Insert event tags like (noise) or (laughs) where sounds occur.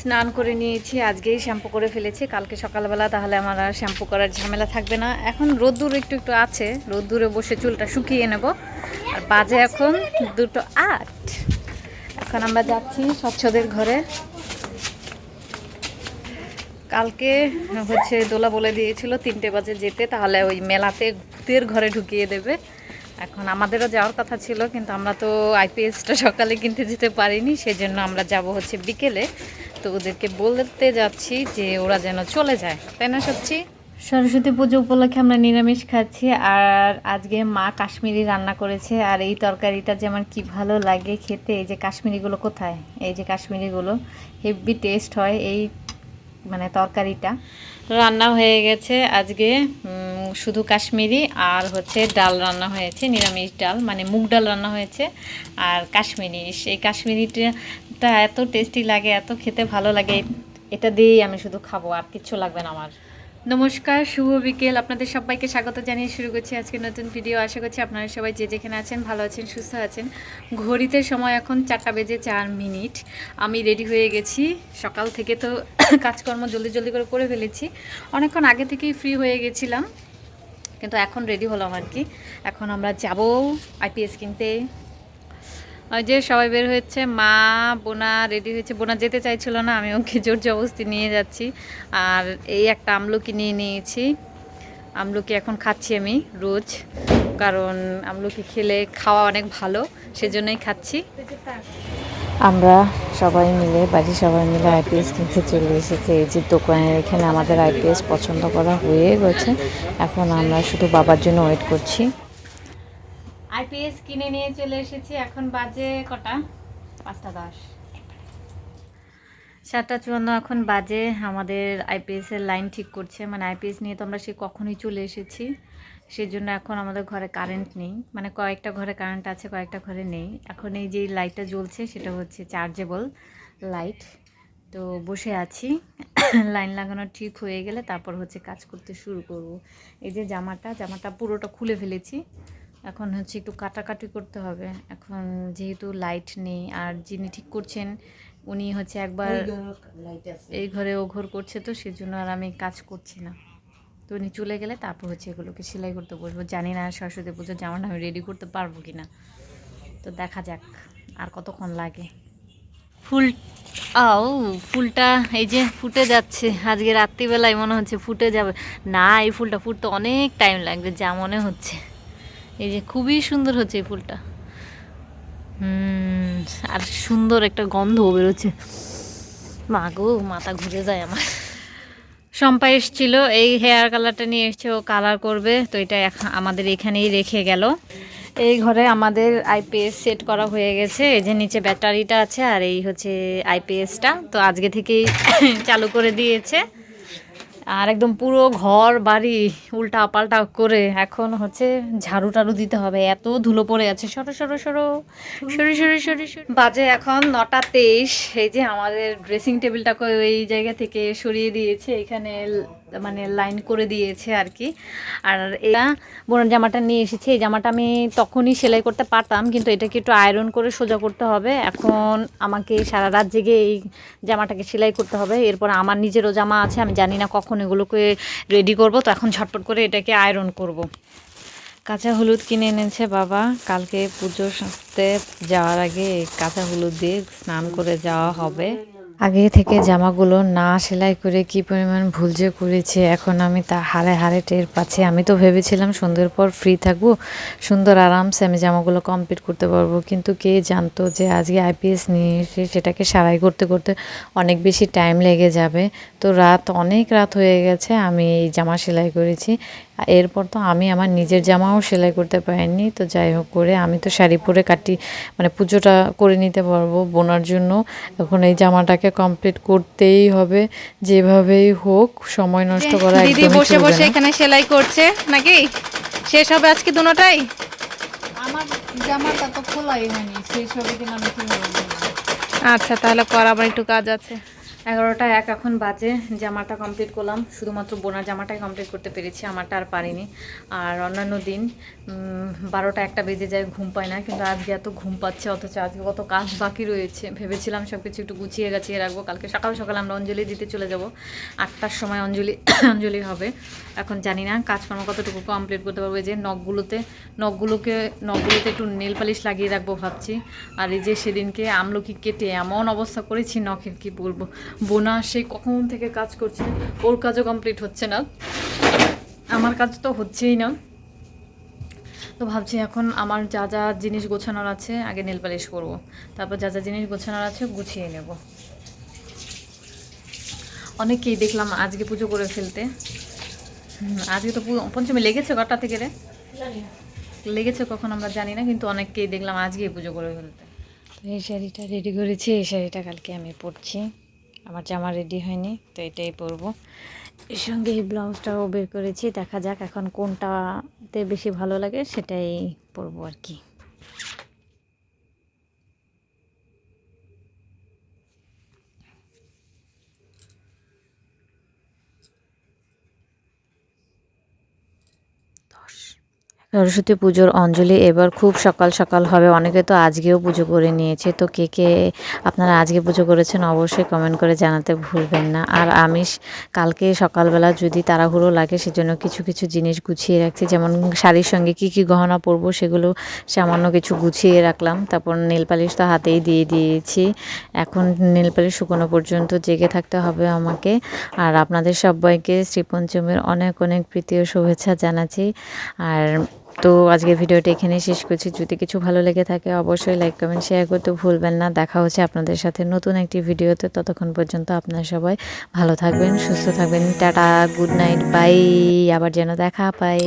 স্নান করে নিয়েছি, আজকেই শ্যাম্পু করে ফেলেছি, কালকে সকালবেলা তাহলে আমার আর শ্যাম্পু করার ঝামেলা থাকবে না। এখন রোদ্দুর একটু একটু আছে, রোদ্দুরে বসে চুলটা শুকিয়ে নেব। আর বাজে এখন দুটো আট। এখন আমরা যাচ্ছি স্বচ্ছদের ঘরে। কালকে হচ্ছে দোলা বলে দিয়েছিল, তিনটে বাজে যেতে, তাহলে ওই মেলাতে ভূতের ঘরে ঢুকিয়ে দেবে। এখন আমাদেরও যাওয়ার কথা ছিল কিন্তু আমরা তো আইপিএসটা সকালে কিনতে যেতে পারিনি সেজন্য আমরা যাব হচ্ছে বিকেলে। তো ওদেরকে বলতে যাচ্ছি যে ওরা যেন চলে যায় তাই না সত্যি? সরস্বতী পুজো উপলক্ষে আমরা নিরামিষ খাচ্ছি আর আজকে মা কাশ্মীরি রান্না করেছে আর এই তরকারিটা যে আমার কি ভালো লাগে খেতে এই যে কাশ্মীরিগুলো কোথায়? এই যে কাশ্মীরিগুলো হেভি টেস্ট হয় এই মানে তরকারিটা। রান্না হয়ে গেছে আজকে শুধু কাশ্মীরি আর হচ্ছে ডাল রান্না হয়েছে, নিরামিষ ডাল মানে মুগ ডাল রান্না হয়েছে আর কাশ্মীরি। সেই কাশ্মীরিটা এত টেস্টি লাগে, এত খেতে ভালো লাগে, এটা দিয়েই আমি শুধু খাব, আর কিচ্ছু লাগবে না আমার। নমস্কার, শুভ বিকেল। আপনাদের সবাইকে স্বাগত জানিয়ে শুরু করছি আজকে নতুন ভিডিও আশা করছি আপনারা সবাই যে যেখানে আছেন, ভালো আছেন, সুস্থ আছেন। ঘড়িতে সময় এখন চারটা বেজে চার মিনিট। আমি রেডি হয়ে গেছি। সকাল থেকে তো (coughs) কাজকর্ম জলদি জলদি করে করে ফেলেছি। অনেকক্ষণ আগে থেকেই ফ্রি হয়ে গেছিলাম। কিন্তু এখন রেডি হলাম আর কি। এখন আমরা যাব আইপিএস কিনতে। ওই যে সবাই বের হয়েছে, মা, বোনা রেডি হয়েছে। বোনা যেতে চাইছিল না, আমি ওকে জোর জবস্তি নিয়ে যাচ্ছি। আর এই একটা আমলকি নিয়ে নিয়েছি। আমলকি এখন খাচ্ছি আমি রোজ, কারণ আমলকি খেলে খাওয়া অনেক ভালো, সেজন্যই খাচ্ছি। আমরা সবাই মিলে বাড়ির সবাই মিলে আইপিএস কিনতে চলে এসেছে। এই যে দোকানের এখানে আমাদের আইপিএস পছন্দ করা হয়ে গেছে। এখন আমরা শুধু বাবার জন্য ওয়েট করছি। আইপিএস কিনে নিয়ে চলে এসেছি। এখন বাজে কটা? পাঁচটা দশ। সাতটা চুয়ান্ন এখন বাজে। আমাদের আইপিএস এর লাইন ঠিক করছে। মানে আইপিএস নিয়ে তো আমরা সে কখনোই চলে এসেছি। সেই জন্য এখন আমাদের ঘরে কারেন্ট নেই। মানে কয়েকটা ঘরে কারেন্ট আছে কয়েকটা ঘরে নেই। এখন এই যে লাইটটা জ্বলছে সেটা হচ্ছে চার্জেবল লাইট তো বসে আছি। (coughs) লাইন লাগানো ঠিক হয়ে গেলে তারপর হচ্ছে কাজ করতে শুরু করব। এই যে জামাটা জামাটা পুরোটা খুলে ফেলেছি। এখন হচ্ছে একটু কাটাকাটি করতে হবে। এখন যেহেতু লাইট নেই আর যিনি ঠিক করছেন উনি হচ্ছে একবার এই ঘরে ও ঘর করছে তো সেজন্য আর আমি কাজ করছি না। তো উনি চলে গেলে তারপর হচ্ছে এগুলোকে সেলাই করতে বসবো। জানি না সরস্বতী পুজোর জামাটা আমি রেডি করতে পারব কি না তো দেখা যাক আর কতক্ষণ লাগে। ফুল, আও, ফুলটা এই যে ফুটে যাচ্ছে। আজকে রাত্রিবেলায় মনে হচ্ছে ফুটে যাবে। না, এই ফুলটা ফুটতে অনেক টাইম লাগবে, যা মনে হচ্ছে। এই যে খুবই সুন্দর হচ্ছে এই ফুলটা। হুম, আর সুন্দর একটা গন্ধ বেরোচ্ছে। মা গো, মাথা ঘুরে যায় আমার। শম্পা এসছিল এই হেয়ার কালারটা নিয়ে এসছে ও কালার করবে, তো এটা আমাদের এখানেই রেখে গেল। এই ঘরে আমাদের আইপিএস সেট করা হয়ে গেছে, এই যে নিচে ব্যাটারিটা আছে আর এই হচ্ছে আইপিএসটা তো আজকে থেকেই (laughs) চালু করে দিয়েছে। আর একদম পুরো ঘর, বাড়ি উল্টা পাল্টা করে এখন হচ্ছে ঝাড়ু টাড়ু দিতে হবে। এত ধুলো পড়ে আছে। সরো সরো সরো। সরি সরি সরি, সরু। বাজে এখন নটা তেইশ। এই যে আমাদের ড্রেসিং টেবিলটাকে এই জায়গা থেকে সরিয়ে দিয়েছে। এখানে মানে লাইন করে দিয়েছে আর কি আর এটা বোনের জামাটা নিয়ে এসেছি। এই জামাটা আমি তখনই সেলাই করতে পারতাম, কিন্তু এটাকে একটু আয়রন করে সোজা করতে হবে। এখন আমাকে সারা রাত জেগে এই জামাটাকে সেলাই করতে হবে। এরপর আমার নিজেরও জামা আছে, আমি জানি না কখন এগুলোকে রেডি করব। তো এখন ঝটপট করে এটাকে আয়রন করব। কাঁচা হলুদ কিনে এনেছে বাবা। কালকে পুজো সারতে যাওয়ার আগে কাঁচা হলুদ দিয়ে স্নান করে যাওয়া হবে। আগে থেকে জামাগুলো না সেলাই করে কি পরিমাণ ভুল যে করেছে, এখন আমি তা হারে হারে টের পাচ্ছি। আমি তো ভেবেছিলাম সন্ধ্যের পর ফ্রি থাকব, সুন্দর আরামসে আমি জামাগুলো কমপ্লিট করতে পারব। কিন্তু কে জানতো যে আজকে আইপিএস নিয়ে এসে সেটাকে সারাই করতে করতে অনেক বেশি টাইম লেগে যাবে। তো রাত অনেক রাত হয়ে গেছে, আমি এই জামা সেলাই করেছি। এরপর তো আমি আমার নিজের জামাও সেলাই করতে পারিনি তো যাই হোক করে আমি তো শাড়ি পরে কাটি মানে পুজোটা করে নিতে পারব বোনার জন্য। এখন এই জামাটাকে কমপ্লিট করতেই হবে যেভাবেই হোক সময় নষ্ট করা দিদি বসে বসে এখানে সেলাই করছে নাকি? শেষ হবে আজকে দুটোটাই আমার জামাটা তো খোলাই হয়নি সেই ছবি কিনা আমি আচ্ছা তাহলে কর আবার একটু কাজ আছে। এগারোটা এক এখন বাজে, জামাটা কমপ্লিট করলাম। শুধুমাত্র বোনার জামাটাই কমপ্লিট করতে পেরেছি, আমারটা আর পারিনি। আর অন্যান্য দিন বারোটা একটা বেজে যায়, ঘুম পায় না, কিন্তু আজকে এত ঘুম পাচ্ছে, অথচ আজকে কত কাজ বাকি রয়েছে। ভেবেছিলাম সব কিছু একটু গুছিয়ে গাছিয়ে রাখব, কালকে সকাল সকাল আমরা অঞ্জলি দিতে চলে যাব। আটটার সময় অঞ্জলি অঞ্জলি হবে। এখন জানি না কাজকর্ম কতটুকু কমপ্লিট করতে পারব যে নখগুলোতে, নখগুলোকে, নখগুলোতে একটু নেল পালিশ লাগিয়ে রাখব ভাবছি। আর এই যে সেদিনকে আমলকি কেটে এমন অবস্থা করেছি, নখের কি বলব? বোনা, সে কখন থেকে কাজ করছে? ওর কাজও কমপ্লিট হচ্ছে না। আমার কাজ তো হচ্ছেই না। তো ভাবছি এখন আমার যা যা জিনিস গোছানোর আছে, আগে নেল পালিশ করব। তারপর যা যা জিনিস গোছানোর আছে, গুছিয়ে নেব। অনেকেই দেখলাম আজকে পুজো করে ফেলতে। আজকে তো পঞ্চমী লেগেছে কটা থেকে রে? লেগেছে কখন আমরা জানি না, কিন্তু অনেককেই দেখলাম আজকেই পুজো করে ফেলতে। তো এই শাড়িটা রেডি করেছি, এই শাড়িটা কালকে আমি পরছি। আমার জামা রেডি হয়নি, তো এটাই পরবো। এর সঙ্গে এই ব্লাউজটাও বের করেছি, দেখা যাক এখন কোনটাতে বেশি ভালো লাগে, সেটাই পরবো আর কি। সরস্বতী পুজোর অঞ্জলি এবার খুব সকাল সকাল হবে। অনেকে তো আজকেও পুজো করে নিয়েছে। তো কে কে আপনারা আজকে পুজো করেছেন অবশ্যই কমেন্ট করে জানাতে ভুলবেন না। আর আমি কালকে সকালবেলা যদি তাড়াহুড়ো লাগে সেজন্য কিছু কিছু জিনিস গুছিয়ে রাখছি। যেমন শাড়ির সঙ্গে কি কি গহনা পরবো সেগুলো সামান্য কিছু গুছিয়ে রাখলাম। তারপর নেল পালিশ তো হাতেই দিয়ে দিয়েছি। এখন নেল পালিশ শুকনো পর্যন্ত জেগে থাকতে হবে আমাকে। আর আপনাদের সবাইকে শ্রীপঞ্চমীর অনেক অনেক প্রীতি ও শুভেচ্ছা জানাচ্ছি। আর তো আজকে ভিডিওটা এখানে শেষ করছি। যদি কিছু ভালো লেগে থাকে, অবশ্যই লাইক কমেন্ট শেয়ার করতে ভুলবেন না। দেখা হচ্ছে আপনাদের সাথে নতুন একটি ভিডিওতে। ততক্ষণ পর্যন্ত আপনারা সবাই ভালো থাকবেন, সুস্থ থাকবেন। টাটা গুড নাইট বাই আবার যেন দেখা পাই